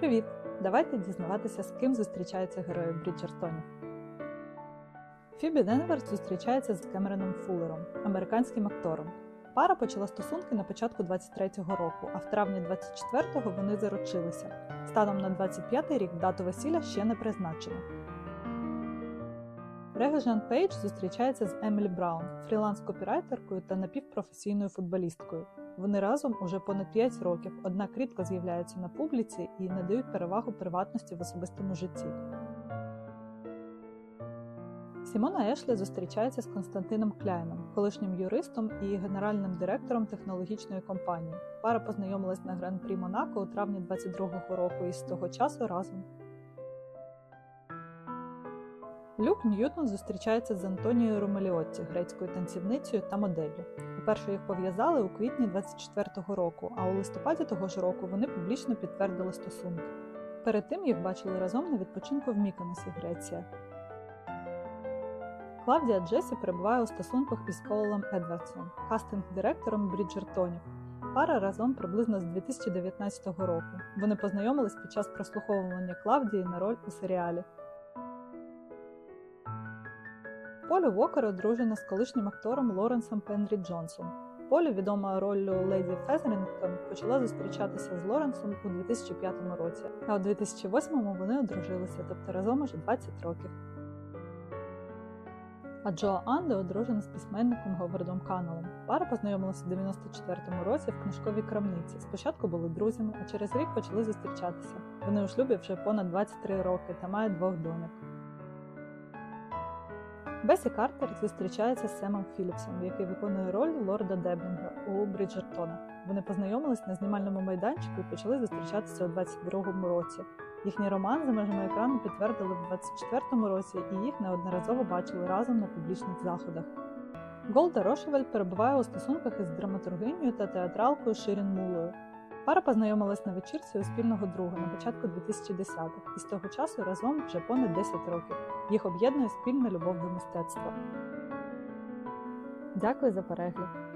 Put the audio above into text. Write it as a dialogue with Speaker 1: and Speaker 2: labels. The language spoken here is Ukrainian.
Speaker 1: Привіт! Давайте дізнаватися, з ким зустрічаються герої Бріджертонів. Фібі Денверс зустрічається з Кемероном Фуллером, американським актором. Пара почала стосунки на початку 23-го року, а в травні 24-го вони заручилися. Станом на 25-й рік дату весілля ще не призначено. Регежан Пейдж зустрічається з Емілі Браун, фріланс-копірайтеркою та напівпрофесійною футболісткою. Вони разом уже понад 5 років, однак рідко з'являються на публіці і надають перевагу приватності в особистому житті. Сімона Ешлі зустрічається з Константином Кляйном, колишнім юристом і генеральним директором технологічної компанії. Пара познайомилась на гран-прі Монако у травні 22-го року і з того часу разом. Люк Ньютон зустрічається з Антонією Ромеліотті, грецькою танцівницею та моделлю. Уперше їх пов'язали у квітні 24-го року, а у листопаді того ж року вони публічно підтвердили стосунки. Перед тим їх бачили разом на відпочинку в Міконосі, Греція. Клавдія Джесі перебуває у стосунках із Кололом Едвардсом, кастинг-директором Бріджертонів. Пара разом приблизно з 2019 року. Вони познайомились під час прослуховування Клавдії на роль у серіалі. Полі Уокер одружена з колишнім актором Лоренсом Пенрі Джонсом. Полі, відома роллю Леді Фезерінгтон, почала зустрічатися з Лоренсом у 2005 році, а у 2008 вони одружилися, тобто разом уже 20 років. А Джоа Анде одружена з письменником Говардом Канелом. Пара познайомилася у 94-му році в книжковій крамниці. Спочатку були друзями, а через рік почали зустрічатися. Вони у шлюбі вже понад 23 роки та мають двох доньок. Бесі Картер зустрічається з Семом Філіпсом, який виконує роль лорда Деблінга у Бріджертонах. Вони познайомились на знімальному майданчику і почали зустрічатися у 22-му році. Їхній роман за межами екрану підтвердили в 24-му році, і їх неодноразово бачили разом на публічних заходах. Голда Рошевель перебуває у стосунках із драматургинею та театралкою Ширін Мулою. Пара познайомилась на вечірці у спільного друга на початку 2010-х і з того часу разом вже понад 10 років. Їх об'єднує спільна любов до мистецтва. Дякую за перегляд!